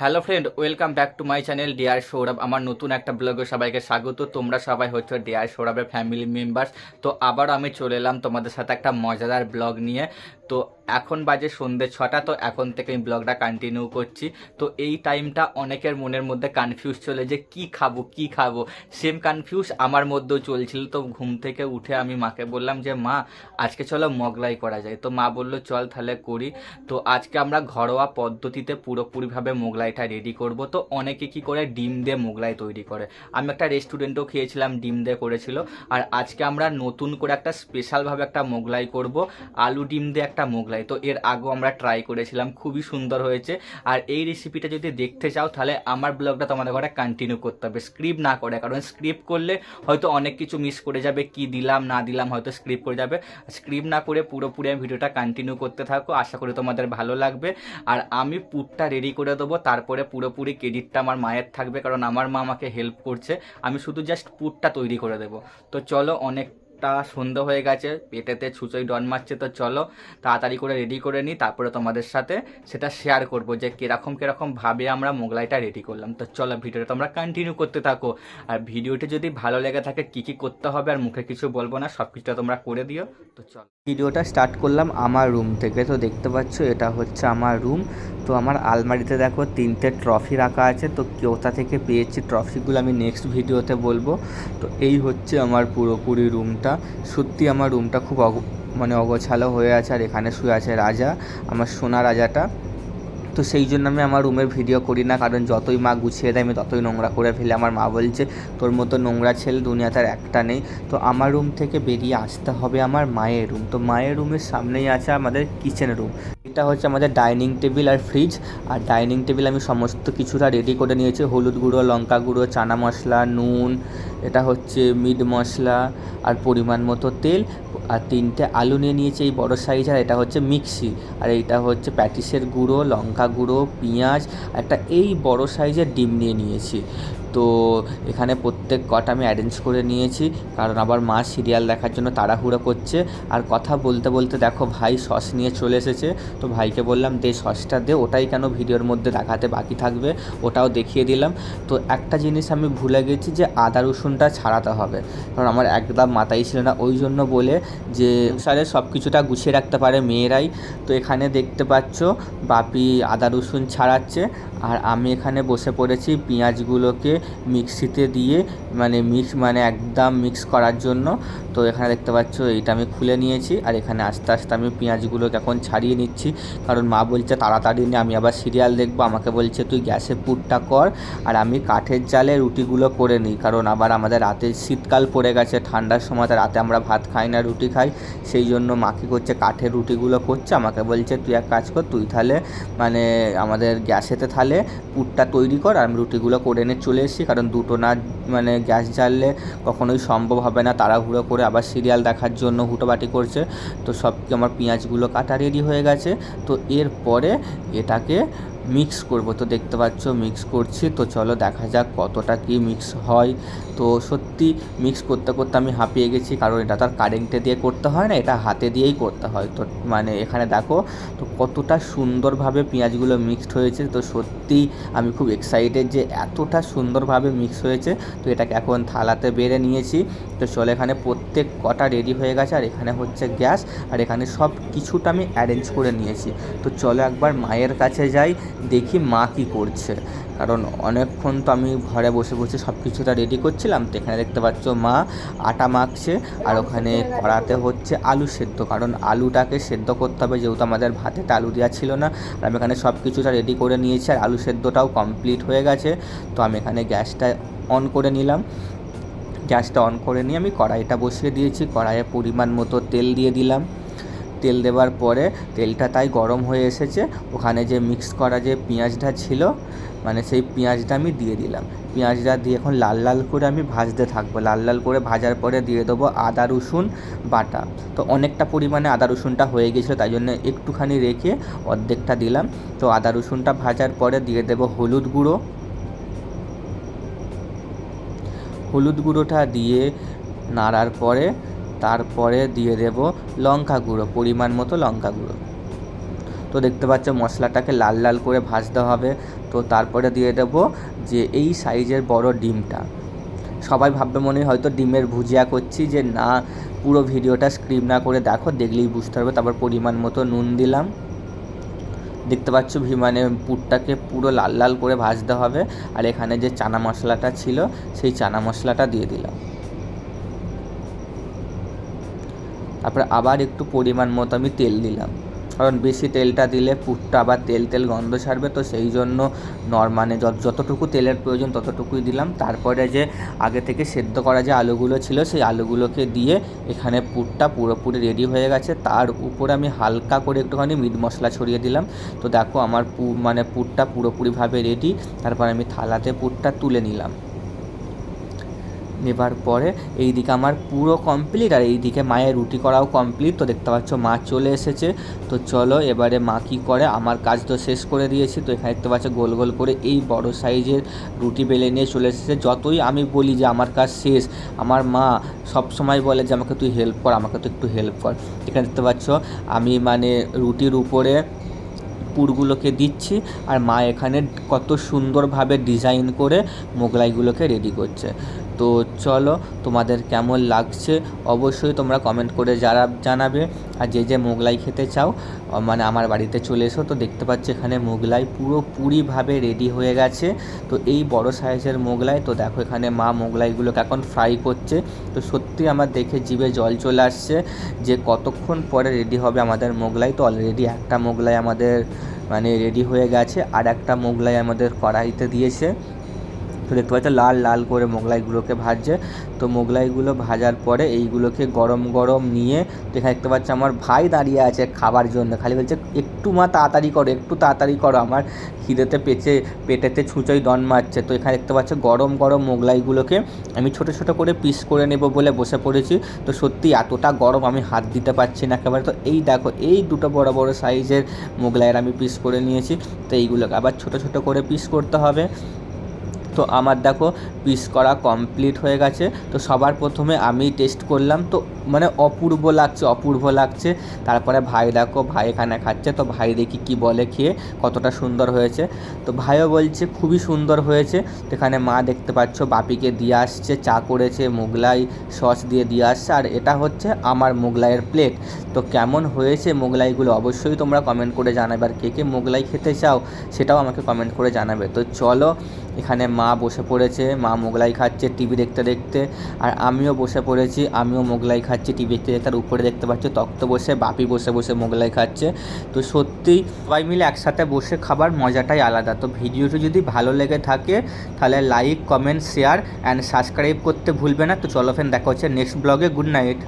Hello friend, welcome back to my channel dear Sourav. আমার নতুন একটা ব্লগে সবাইকে স্বাগত। তোমরা সবাই হচ্ছে ডিয়ার সৌরভের ফ্যামিলি মেম্বার্স। তো আবার আমি চলে এলাম তোমাদের সাথে একটা মজাদার ব্লগ নিয়ে। তো এখন বাজে সন্ধ্যে ছটা, তো এখন থেকে আমি ব্লগটা কন্টিনিউ করছি। তো এই টাইমটা অনেকের মনের মধ্যে কনফিউজ চলে যে কি খাব কি খাব? সেম কনফিউজ আমার মধ্যেও চলছিল। তো ঘুম থেকে উঠে আমি মাকে বললাম যে, মা, আজকে চলো মগলাই করা যায়। তো মা বলল, চল তাহলে করি। তো আজকে আমরা ঘরোয়া পদ্ধতিতে পুরোপুরিভাবে মোগলাইটা রেডি করব। তো অনেকে কি করে? ডিম দিয়ে মোগলাই তৈরি করে। আমি একটা রেস্টুরেন্টও খেয়েছিলাম, ডিম দিয়ে করেছিল। আর আজকে আমরা নতুন করে একটা স্পেশালভাবে একটা মোগলাই করব। আলু ডিম দিয়ে একটা মোগলাই। তো এর আগেও আমরা ট্রাই করেছিলাম, খুবই সুন্দর হয়েছে। আর এই রেসিপিটা যদি দেখতে চাও, তাহলে আমার ব্লগটা তোমাদের ঘরে কন্টিনিউ করতে হবে। স্ক্রিপ্ট না করে, কারণ স্ক্রিপ্ট করলে হয়তো অনেক কিছু মিস করে যাবে। কি দিলাম, না দিলাম হয়তো স্ক্রিপ্ট করে যাবে। স্ক্রিপ্ট না করে পুরোপুরি আমি ভিডিওটা কন্টিনিউ করতে থাকো। আশা করি তোমাদের ভালো লাগবে। আর আমি পুরটা রেডি করে দেবো তারপরে পুরোপুরি ক্রেডিটটা আমার মায়ের থাকবে, কারণ আমার মা আমাকে হেল্প করছে। আমি শুধু জাস্ট পুটটা তৈরি করে দেবো। তো চলো অনেকটা সন্ধ্যা হয়ে গেছে, পেটেতে ছুঁচোই ডন মারছে, তো চলো তাড়াতাড়ি করে রেডি করে নিই, তারপরে তোমাদের সাথে সেটা শেয়ার করব যে কীরকম কীরকম ভাবে আমরা মোগলাইটা রেডি করলাম। তো চলো ভিডিওটা তোমরা কন্টিনিউ করতে থাকো। আর ভিডিওটি যদি ভালো লেগে থাকে কী কী করতে হবে আর মুখে কিছু বলব না, সব কিছুটা তোমরা করে দিও। তো চলো। ভিডিওটা স্টার্ট করলাম আমার রুম থেকে। তো দেখতে পাচ্ছ এটা হচ্ছে আমার রুম তো আমার আলমারিতে দেখো তিনটে ট্রফি রাখা আছে। তো কোথা থেকে পেয়েছি ট্রফিগুলো আমি নেক্সট ভিডিওতে বলব। তো এই হচ্ছে আমার পুরোপুরি রুমটা সত্যি আমার রুমটা খুব অগ মানে অগোছালো হয়ে আছে আর এখানে শুয়ে আছে রাজা, আমার সোনা রাজাটা। তো সেই জন্য আমি আমার রুমের ভিডিও করি না, কারণ যতই মা গুছিয়ে দেয়, আমি ততই নোংরা করে ফেলি। আমার মা বলছে, তোর মতো নোংরা ছেলে দুনিয়াতে আর একটা নেই। তো আমার রুম থেকে বেরিয়ে আসতে হবে আমার মায়ের রুম তো মায়ের রুমের সামনেই আছে আমাদের কিচেন রুম এটা হচ্ছে আমাদের ডাইনিং টেবিল আর ফ্রিজ আর ডাইনিং টেবিল আমি সমস্ত কিছুটা রেডি করে নিয়েছি। হলুদ গুঁড়ো, লঙ্কা গুঁড়ো, চানা মশলা, নুন, এটা হচ্ছে মিট মশলা, আর পরিমাণ মতো তেল, আর তিনটে আলু নিয়ে নিয়েছি এই বড় সাইজ আর এটা হচ্ছে মিক্সি, আর এইটা হচ্ছে প্যাটিসের গুঁড়ো, লঙ্কা গুঁড়ো, পেঁয়াজ, একটা এই বড় সাইজের ডিম নিয়ে নিয়েছি। তো এখানে প্রত্যেক কটা আমি অ্যারেঞ্জ করে নিয়েছি, কারণ আবার মা সিরিয়াল দেখার জন্য তাড়াহুড়ো করছে। আর কথা বলতে বলতে দেখো ভাই সস নিয়ে চলে এসেছে তো ভাইকে বললাম, দে সসটা দে, ওটাই কেন ভিডিওর মধ্যে দেখাতে বাকি থাকবে? ওটাও দেখিয়ে দিলাম। তো একটা জিনিস আমি ভুলে গেছি যে আদা রসুনটা ছাড়াতে হবে। কারণ আমার একদম মাথায় ছিল না। ওই জন্য বলে যে সারে সব কিছুটা গুছিয়ে রাখতে পারে মেয়েরাই। তো এখানে দেখতে পাচ্ছ, বাপি আদা রসুন ছাড়াচ্ছে। আর আমি এখানে বসে পড়েছি পেঁয়াজগুলোকে মিক্সিতে দিয়ে মানে মিক্স মানে একদম মিক্স করার জন্য। তো এখানে দেখতে পাচ্ছ, এইটা আমি খুলে নিয়েছি আর এখানে আস্তে আস্তে আমি পেঁয়াজগুলোকে এখন ছাড়িয়ে নিচ্ছি। কারণ মা বলছে, তাড়াতাড়ি নিয়ে আমি আবার সিরিয়াল দেখব। আমাকে বলছে, তুই গ্যাসে পুরটা কর আর আমি কাঠের জালে রুটিগুলো করে নিই। কারণ আবার আমাদের রাতে শীতকাল পড়ে গেছে, ঠান্ডার সময় রাতে আমরা ভাত খাই না, রুটি খাই। সেই জন্য মা কী করছে কাঠের রুটিগুলো করছে। আমাকে বলছে, তুই এক কাজ কর, তুই তাহলে মানে আমাদের গ্যাসেতে তাহলে পুরটা তৈরি কর আমি রুটিগুলো করে এনে চলে এসেছি। কারণ দুটো না মানে গ্যাস জ্বাললে কখনোই সম্ভব হবে না। তাড়াহুড়ো করে আবার সিরিয়াল দেখার জন্য হুটোবাটি করছে। তো সব আমার পেঁয়াজগুলো কাটা রেডি হয়ে গেছে। তো এরপরে এটাকে মিক্স করব। তো দেখতে পাচ্ছ মিক্স করছি। তো চলো দেখা যাক কতটা কি মিক্স হয়। তো সত্যি মিক্স করতে করতে আমি হাঁপিয়ে গেছি, কারণ এটা তো আর কারেন্টে দিয়ে করতে হয় না, এটা হাতে দিয়েই করতে হয়। তো মানে এখানে দেখো, তো কতটা সুন্দরভাবে পেঁয়াজগুলো মিক্সড হয়েছে। তো সত্যি আমি খুব এক্সাইটেড যে এতটা সুন্দরভাবে মিক্স হয়েছে। তো এটাকে এখন থালাতে বেড়ে নিয়েছি। তো চলো এখানে প্রত্যেক কটা রেডি হয়ে গেছে, আর এখানে হচ্ছে গ্যাস। আর এখানে সব কিছুটা আমি অ্যারেঞ্জ করে নিয়েছি। তো চলো একবার মায়ের কাছে যাই। দেখি মা কী করছে। কারণ অনেকক্ষণ তো আমি ঘরে বসে বসে সব কিছুটা রেডি করছিলাম, তো এখানে দেখতে পাচ্ছ মা আটা মাখছে আর ওখানে কড়াতে হচ্ছে আলু সেদ্ধ। কারণ আলুটাকে সেদ্ধ করতে হবে, যেহেতু আমাদের ভাতেতে আলু দেওয়া ছিল না, আর আমি এখানে সব কিছুটা রেডি করে নিয়েছি আর আলু সেদ্ধটাও কমপ্লিট হয়ে গেছে। তো আমি এখানে গ্যাসটা অন করে নিলাম। গ্যাসটা অন করে নিয়ে আমি কড়াইটা বসিয়ে দিয়েছি, কড়াইয়ে পরিমাণ মতো তেল দিয়ে দিলাম। তেল দেওয়ার পরে তেলটা তাই গরম হয়ে এসেছে। ওখানে যে মিক্স করা যে পেঁয়াজটা ছিল মানে সেই পেঁয়াজটা আমি দিয়ে দিলাম। পেঁয়াজটা দিয়ে এখন লাল লাল করে আমি ভাজতে থাকব। লাল লাল করে ভাজার পরে দিয়ে দেবো আদা, রসুন, বাটা। তো অনেকটা পরিমাণে আদা, রসুনটা হয়ে গেছিল, তাই জন্য একটুখানি রেখে অর্ধেকটা দিলাম। তো আদা, রসুনটা ভাজার পরে দিয়ে দেবো হলুদ গুঁড়ো। হলুদ গুঁড়োটা দিয়ে নাড়ার পরে তারপরে দিয়ে দেব লঙ্কা গুঁড়ো, পরিমাণ মতো লঙ্কা গুঁড়ো। তো দেখতে পাচ্ছ মশলাটাকে লাল লাল করে ভাজতে হবে। তো তারপরে দিয়ে দেব যে এই সাইজের বড় ডিমটা। সবাই ভাববে মনে হয়তো ডিমের ভুজিয়া করছি যে না, পুরো ভিডিওটা স্ক্রিপ না করে দেখো, দেখলেই বুঝতে পারবে। তারপর পরিমাণ মতো নুন দিলাম। দেখতে পাচ্ছ মানে পুরটাকে পুরো লাল লাল করে ভাজতে হবে। আর এখানে যে চানা মশলাটা ছিল, সেই চানা মশলাটা দিয়ে দিলাম। তারপরে আবার একটু পরিমাণ মতো আমি তেল দিলাম। কারণ বেশি তেলটা দিলে পুরটা আবার তেল তেল গন্ধ ছাড়বে, তো সেই জন্য নর্মানে যতটুকু তেলের প্রয়োজন ততটুকুই দিলাম। তারপরে যে আগে থেকে সেদ্ধ করা যে আলুগুলো ছিল, সেই আলুগুলোকে দিয়ে এখানে পুরটা পুরোপুরি রেডি হয়ে গেছে। তার উপরে আমি হালকা করে একটুখানি মিট মশলা ছড়িয়ে দিলাম। তো দেখো আমার পু মানে পুরটা পুরোপুরিভাবে রেডি তারপর আমি থালাতে পুরটা তুলে নিলাম। নেবার পরে এইদিকে আমার পুরো কমপ্লিট আর এইদিকে মায়ের রুটি করাও কমপ্লিট তো দেখতে পাচ্ছ, মা চলে এসেছে। তো চলো এবারে মা কী করে, আমার কাজ তো শেষ করে দিয়েছি। তো এখানে দেখতে পাচ্ছ, গোল গোল করে এই বড় সাইজের রুটি বেলে নিয়ে চলে এসেছে। যতই আমি বলি যে আমার কাজ শেষ, আমার মা সব সময় বলে যে, আমাকে তুই হেল্প কর, আমাকে তো একটু হেল্প কর। এখানে দেখতে পাচ্ছ, আমি মানে রুটির উপরে পুরগুলোকে দিচ্ছি আর মা এখানে কত সুন্দরভাবে ডিজাইন করে মোগলাইগুলোকে রেডি করছে। তো চলো, তোমাদের কেমন লাগছে অবশ্যই তোমরা কমেন্ট করে যারা জানাবে। আর যে যে মোগলাই খেতে চাও মানে আমার বাড়িতে চলে এসো তো দেখতে পাচ্ছ এখানে মোগলাই পুরোপুরিভাবে রেডি হয়ে গেছে। তো এই বড় সাইজের মোগলাই, তো দেখো এখানে মা মোগলাইগুলোকে এখন ফ্রাই করছে। তো সত্যি আমার দেখে জিভে জল চলে আসছে যে কতক্ষণ পরে রেডি হবে আমাদের মোগলাই। তো অলরেডি একটা মোগলাই আমাদের মানে রেডি হয়ে গেছে, আর একটা মোগলাই আমাদের কড়াইতে দিয়েছে। তো দেখতে পাচ্ছ, লাল লাল করে মোগলাইগুলোকে ভাজছে। তো মোগলাইগুলো ভাজার পরে এইগুলোকে গরম গরম নিয়ে এখানে দেখতে পাচ্ছ আমার ভাই দাঁড়িয়ে আছে খাবার জন্য। খালি বলছে, একটু মা তাড়াতাড়ি করো, একটু তাড়াতাড়ি করো, আমার খিদেতে পেঁচে, পেটেতে ছুঁচোই দন মারছে। তো এখানে দেখতে পাচ্ছ গরম গরম মোগলাইগুলোকে আমি ছোট ছোট করে পিস করে নেব বলে বসে পড়েছি। তো সত্যি এতটা গরম আমি হাত দিতে পারছি না একেবারে। তো এই দেখো, এই দুটো বড় বড় সাইজের মোগলাইয়ের আমি পিস করে নিয়েছি। তো এইগুলোকে আবার ছোট ছোট করে পিস করতে হবে। তো আমার দেখো পিস করা কমপ্লিট হয়ে গেছে। তো সবার প্রথমে আমি টেস্ট করলাম, তো মানে অপূর্ব লাগছে অপূর্ব লাগছে। তারপরে ভাই দেখো, ভাই এখানে খাচ্ছে, তো ভাই দেখি কি বলে খেয়ে কতটা সুন্দর হয়েছে। তো ভাইও বলছে খুবই সুন্দর হয়েছে। তো এখানে মা দেখতে পাচ্ছ, বাপিকে দিয়ে আসছে, চা করেছে, মোগলাই সস দিয়ে দিয়ে আসছে। আর এটা হচ্ছে আমার মোগলাইয়ের প্লেট তো কেমন হয়েছে মোগলাইগুলো অবশ্যই তোমরা কমেন্ট করে জানাবে। আর কে কে মোগলাই খেতে চাও, সেটাও আমাকে কমেন্ট করে জানাবে। তো চলো, এখানে মা বসে পড়েছে, মা মোগলাই খাচ্ছে টিভি দেখতে দেখতে, আর আমিও বসে পড়েছি, আমিও মোগলাই খাচ্ছি টিভি দেখতে দেখতে, আর উপরে দেখতে পাচ্ছি তক্ত বসে, বাপি বসে বসে মোগলাই খাচ্ছে। তো সত্যিই সবাই মিলে একসাথে বসে খাবার মজাটাই আলাদা। তো ভিডিওটি যদি ভালো লেগে থাকে, তাহলে like comment share and subscribe করতে ভুলবে না। তো চলো ফ্রেন্ড দেখা হচ্ছে নেক্সট ব্লগে গুড নাইট